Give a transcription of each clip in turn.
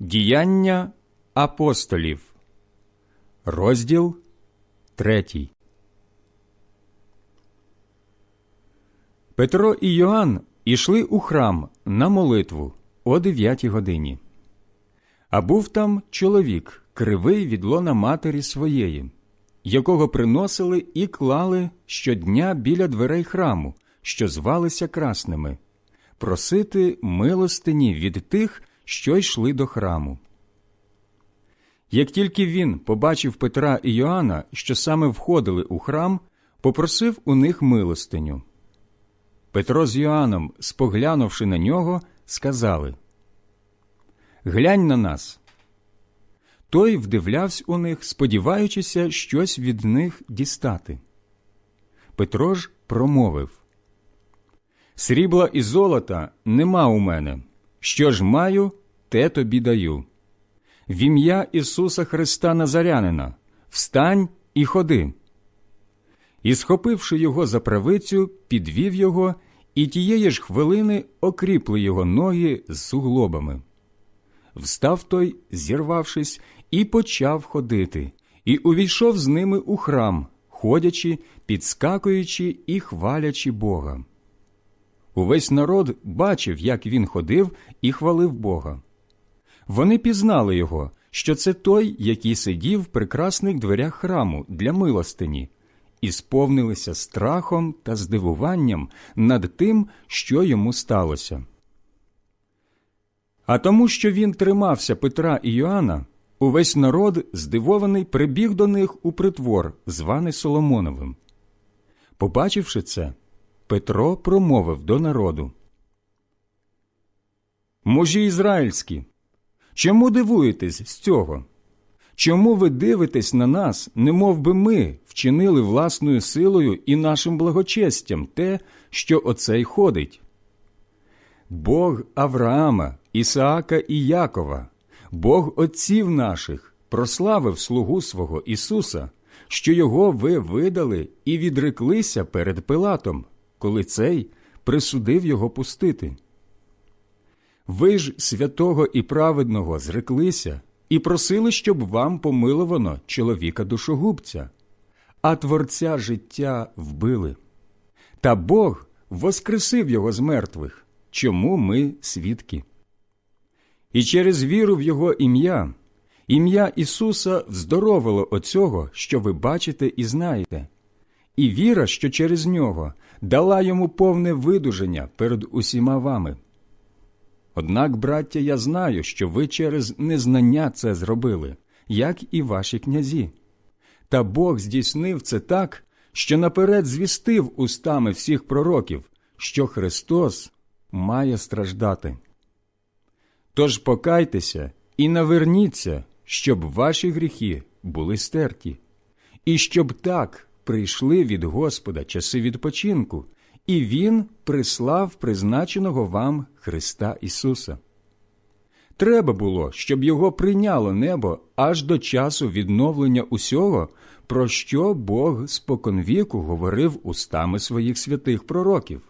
Діяння апостолів, розділ третій. Петро і Йоанн ішли у храм на молитву о дев'ятій годині. А був там чоловік, кривий від лона матері своєї, якого приносили і клали щодня біля дверей храму, що звалися красними, просити милостині від тих, що йшли до храму. Як тільки він побачив Петра і Йоанна, що саме входили у храм, попросив у них милостиню. Петро з Йоанном, споглянувши на нього, сказали Глянь на нас. Той вдивлявся у них, сподіваючися щось від них дістати. Петро ж промовив Срібла і золота нема у мене. Що ж маю, те тобі даю. В ім'я Ісуса Христа Назарянина встань і ходи. І, схопивши його за правицю, підвів його, і тієї ж хвилини окріпли його ноги з суглобами. Встав той, зірвавшись, і почав ходити, і увійшов з ними у храм, ходячи, підскакуючи і хвалячи Бога. Увесь народ бачив, як він ходив і хвалив Бога. Вони пізнали його, що це той, який сидів в прекрасних дверях храму для милостині, і сповнилися страхом та здивуванням над тим, що йому сталося. А тому, що він тримався Петра і Йоанна, увесь народ, здивований, прибіг до них у притвор, званий Соломоновим. Побачивши це, Петро промовив до народу. Мужі ізраїльські, чому дивуєтесь з цього? Чому ви дивитесь на нас, не би ми вчинили власною силою і нашим благочестям те, що оцей ходить? Бог Авраама, Ісаака і Якова, Бог отців наших, прославив слугу свого Ісуса, що його ви видали і відреклися перед Пилатом, коли цей присудив його пустити. Ви ж святого і праведного зреклися і просили, щоб вам помиловано чоловіка душогубця, а творця життя вбили. Та Бог воскресив його з мертвих, чому ми свідки. І через віру в Його ім'я, ім'я Ісуса вздоровило оцього, що ви бачите і знаєте, і віра, що через нього дала йому повне видуження перед усіма вами. Однак, браття, я знаю, що ви через незнання це зробили, як і ваші князі. Та Бог здійснив це так, що наперед звістив устами всіх пророків, що Христос має страждати. Тож покайтеся і наверніться, щоб ваші гріхи були стерті, і щоб так прийшли від Господа часи відпочинку, і Він прислав призначеного вам Христа Ісуса. Треба було, щоб його прийняло небо аж до часу відновлення усього, про що Бог споконвіку говорив устами своїх святих пророків.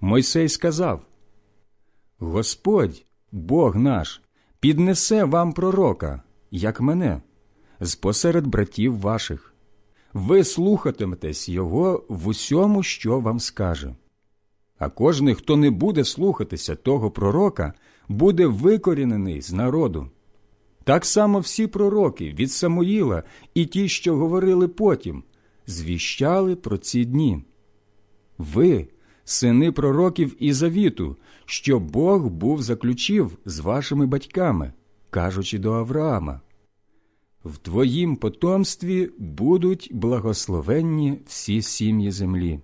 Мойсей сказав Господь, Бог наш, піднесе вам пророка, як мене, з посеред братів ваших. Ви слухатиметесь Його в усьому, що вам скаже. А кожний, хто не буде слухатися того пророка, буде викорінений з народу. Так само всі пророки від Самуїла і ті, що говорили потім, звіщали про ці дні. Ви сини пророків і завіту, що Бог був заключив з вашими батьками, кажучи до Авраама. В твоїм потомстві будуть благословенні всі сім'ї землі.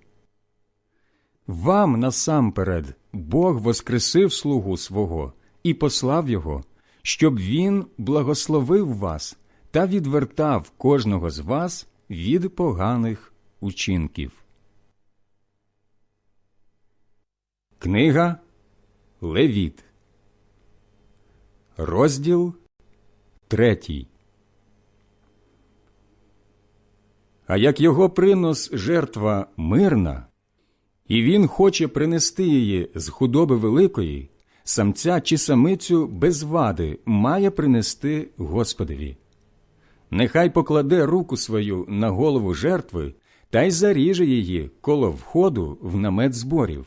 Вам насамперед Бог воскресив слугу свого і послав його, щоб він благословив вас та відвертав кожного з вас від поганих учинків. Книга Левіт, розділ третій. А як його принос жертва мирна, і він хоче принести її з худоби великої, самця чи самицю без вади має принести Господові. Нехай покладе руку свою на голову жертви та й заріже її коло входу в намет зборів.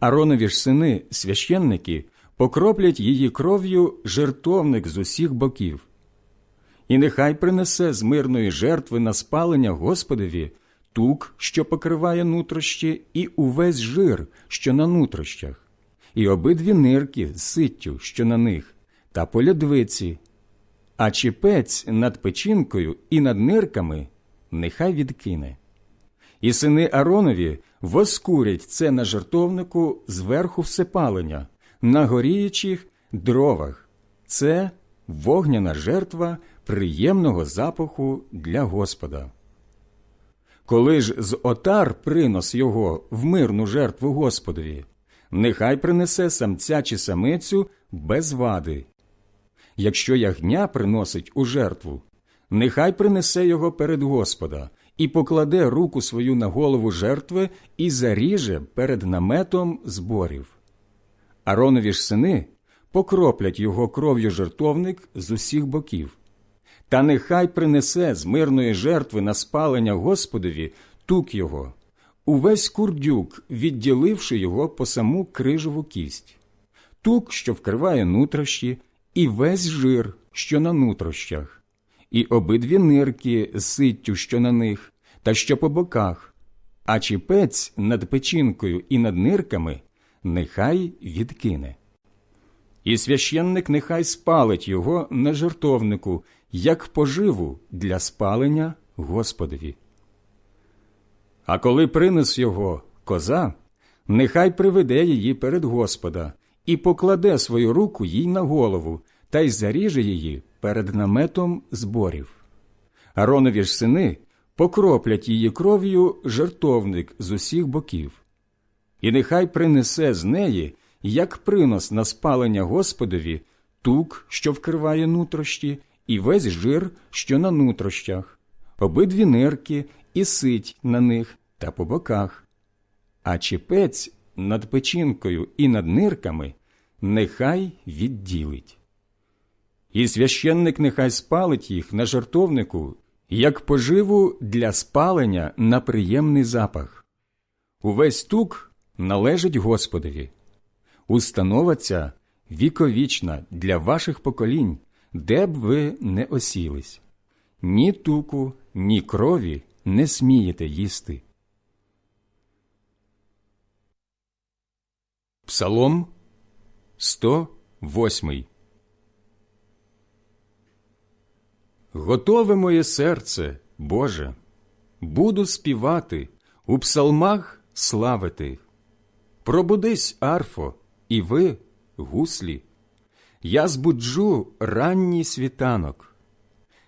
Аронові ж сини, священники, покроплять її кров'ю жертовник з усіх боків. І нехай принесе з мирної жертви на спалення Господові тук, що покриває нутрощі, і увесь жир, що на нутрощах, і обидві нирки з ситтю, що на них, та полядвиці, а чіпець над печінкою і над нирками нехай відкине. І сини Аронові воскурять це на жертовнику зверху всепалення, на горіючих дровах. Це вогняна жертва приємного запаху для Господа. Коли ж з отар принос його в мирну жертву Господові, нехай принесе самця чи самицю без вади. Якщо ягня приносить у жертву, нехай принесе його перед Господа і покладе руку свою на голову жертви і заріже перед наметом зборів. Аронові ж сини покроплять його кров'ю жертовник з усіх боків. Та нехай принесе з мирної жертви на спалення Господові тук його, увесь курдюк, відділивши його по саму крижову кість, тук, що вкриває нутрощі, і весь жир, що на нутрощах, і обидві нирки з ситтю, що на них, та що по боках, а чіпець над печінкою і над нирками нехай відкине. І священник нехай спалить його на жертовнику, як поживу для спалення Господові. А коли принес його коза, нехай приведе її перед Господа і покладе свою руку їй на голову та й заріже її перед наметом зборів. Аронові ж сини покроплять її кров'ю жертовник з усіх боків, і нехай принесе з неї, як принос на спалення Господові, тук, що вкриває нутрощі, і весь жир, що на нутрощах, обидві нирки і сить на них та по боках, а чіпець над печінкою і над нирками нехай відділить. І священник нехай спалить їх на жертовнику, як поживу для спалення на приємний запах. Увесь тук належить Господові. Установа віковічна для ваших поколінь, де б ви не осілись. Ні туку, ні крові не смієте їсти. Псалом 108 Готове моє серце, Боже, буду співати, у псалмах славити. Пробудись, арфо, і ви, гуслі, я збуджу ранній світанок.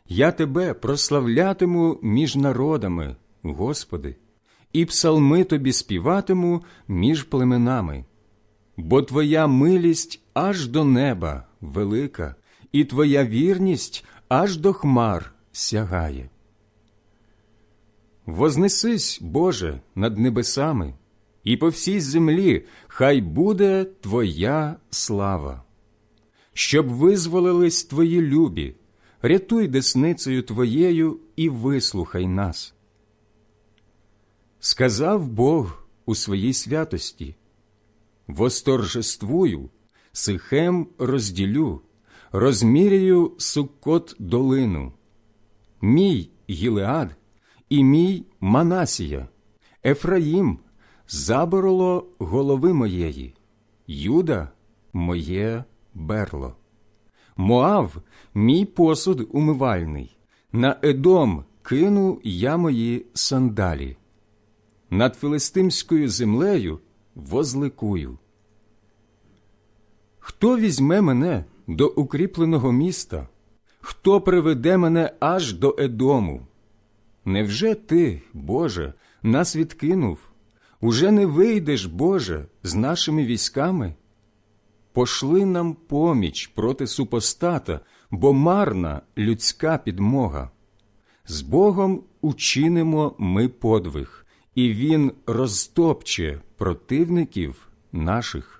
Я тебе прославлятиму між народами, Господи, і псалми тобі співатиму між племенами. Бо Твоя милість аж до неба велика, і Твоя вірність аж до хмар сягає. Вознесись, Боже, над небесами, і по всій землі хай буде Твоя слава. Щоб визволились Твої любі, рятуй десницею Твоєю і вислухай нас. Сказав Бог у своїй святості Восторжествую, сихем розділю, розміряю суккот долину, мій Гілеад і мій Манасія, Ефраїм забороло голови моєї, Юда моє берло. Моав мій посуд умивальний, на Едом кину я мої сандалі. Над филистимською землею возликую. Хто візьме мене до укріпленого міста, хто приведе мене аж до Едому? Невже ти, Боже, нас відкинув? Уже не вийдеш, Боже, з нашими військами? Пошли нам поміч проти супостата, бо марна людська підмога. З Богом учинимо ми подвиг, і Він розтопче противників наших.